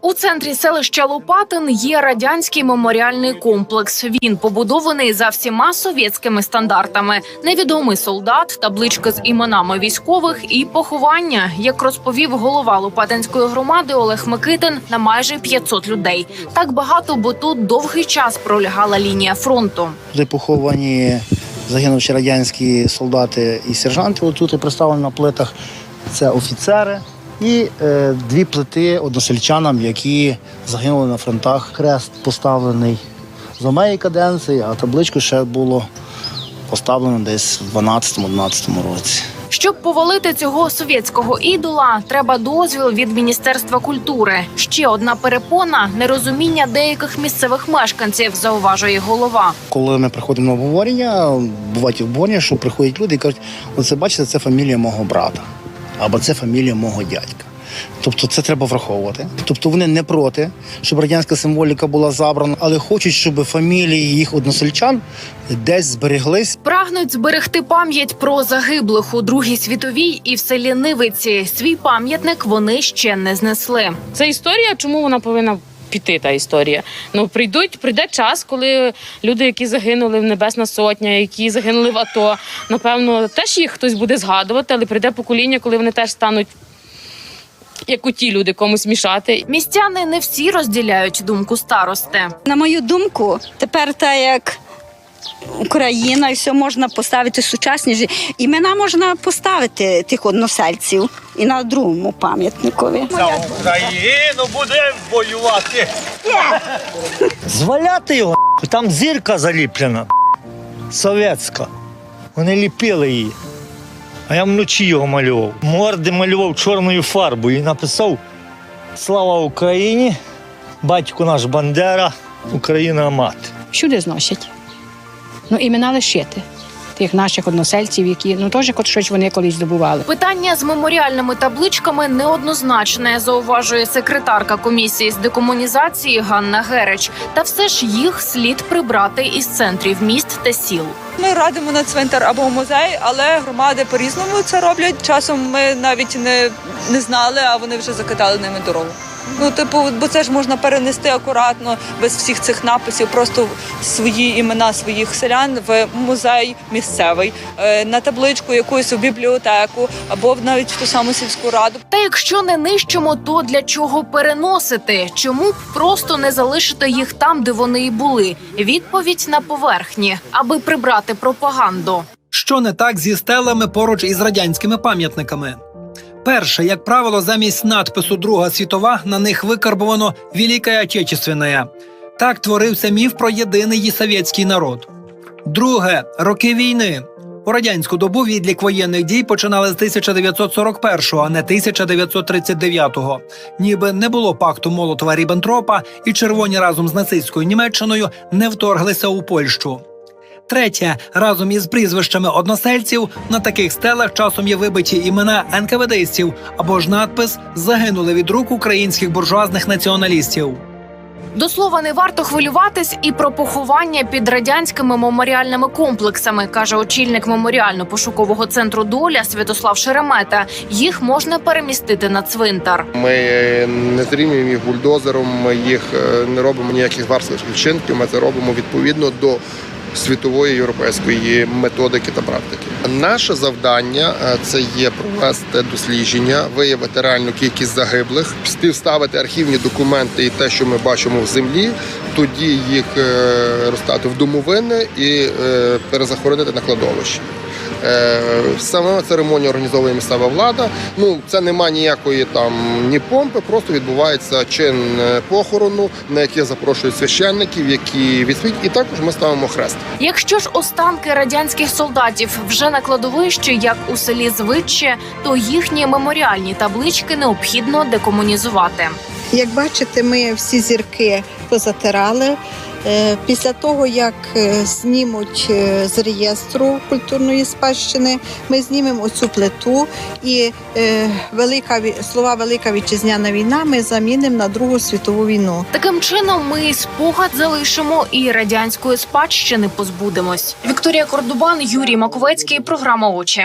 У центрі селища Лопатин є радянський меморіальний комплекс. Він побудований за всіма совєтськими стандартами. Невідомий солдат, таблички з іменами військових і поховання, як розповів голова Лопатинської громади Олег Микитин, на майже 500 людей. Так багато, бо тут довгий час пролягала лінія фронту. Туди поховані загинувші радянські солдати і сержанти. Отут і представлені на плитах. Це офіцери. І е, дві плити односельчанам, які загинули на фронтах. Хрест поставлений за моєї каденції, а табличку ще було поставлено десь в 12-11 році. Щоб повалити цього совєтського ідола, треба дозвіл від міністерства культури. Ще одна перепона нерозуміння деяких місцевих мешканців, зауважує голова. Коли ми приходимо на обговорення, бувають обговорення, що приходять люди і кажуть, оце бачите, це фамілія мого брата, або це фамілія мого дядька. Тобто це треба враховувати. Тобто вони не проти, щоб радянська символіка була забрана, але хочуть, щоб фамілії їх односельчан десь збереглись. Прагнуть зберегти пам'ять про загиблих у Другій світовій і в селі Нивиці. Свій пам'ятник вони ще не знесли. Це історія, чому вона повинна піти, та історія. Ну прийдуть, прийде час, коли люди, які загинули в Небесна Сотня, які загинули в АТО, напевно, теж їх хтось буде згадувати, але прийде покоління, коли вони теж стануть. Як у ті люди комусь мішати. Містяни не всі розділяють думку старости. На мою думку, тепер так як Україна і все можна поставити сучасні імена можна поставити тих односельців і на другому пам'ятникові. За Україну будемо воювати. Зваляти його, там зірка заліплена. Совєтська. Вони ліпили її. А я вночі його малював. Морди малював чорною фарбою і написав Слава Україні! Батько наш Бандера, Україна мати. всюди зносять. Ну, імена лишити тих наших односельців, які ну теж хоч щось вони колись здобували. Питання з меморіальними табличками неоднозначне, зауважує секретарка комісії з декомунізації Ганна Герич. Та все ж їх слід прибрати із центрів міст та сіл. Ми радимо на цвинтар або в музей, але громади по-різному це роблять. Часом ми навіть не, не знали, а вони вже закидали ними дорогу. Ну, типу, бо це ж можна перенести акуратно, без всіх цих написів, просто свої імена своїх селян в музей місцевий, е, на табличку якусь у бібліотеку або в навіть в ту саму сільську раду. Та якщо не нищимо, то для чого переносити? Чому б просто не залишити їх там, де вони і були? Відповідь на поверхні, аби прибрати пропаганду. Що не так зі стелами поруч із радянськими пам'ятниками? Перше, як правило, замість надпису Друга світова на них викарбовано Велика Отечественная. Так творився міф про єдиний совєтський народ. Друге роки війни. У радянську добу відлік воєнних дій починали з 1941-го, а не 1939-го. Ніби не було пакту Молотова Ріббентропа, і червоні разом з нацистською Німеччиною не вторглися у Польщу. Третє, разом із прізвищами односельців на таких стелах часом є вибиті імена НКВДистів або ж надпис Загинули від рук українських буржуазних націоналістів. До слова, не варто хвилюватись і про поховання під радянськими меморіальними комплексами, каже очільник меморіально-пошукового центру Доля Святослав Шеремета. Їх можна перемістити на цвинтар. Ми не зрівнюємо їх бульдозером, ми їх е, не робимо ніяких варсових вчинків. Ми це робимо відповідно до світової європейської методики та практики. Наше завдання е, це є провести дослідження, виявити реальну кількість загиблих, співставити архівні документи і те, що ми бачимо в землі, тоді їх е, розстати в домовини і е, перезахоронити на кладовищі. Е, Саме церемонію організовує місцева влада. Ну це нема ніякої там ні помпи, просто відбувається чин е, похорону, на який запрошують священників, які відсвіть, і також ми ставимо хрест. Якщо ж останки радянських солдатів вже на кладовищі, як у селі Звичче, то їхні меморіальні таблички необхідно декомунізувати. Як бачите, ми всі зірки позатирали. Е, Після того, як е, знімуть е, з реєстру культурної спадщини, ми знімемо оцю плиту і велика слова Велика Вітчизняна війна ми замінимо на Другу світову війну. Таким чином, ми спогад залишимо і радянської спадщини позбудемось. Вікторія Кордубан, Юрій Маковецький, програма Очі.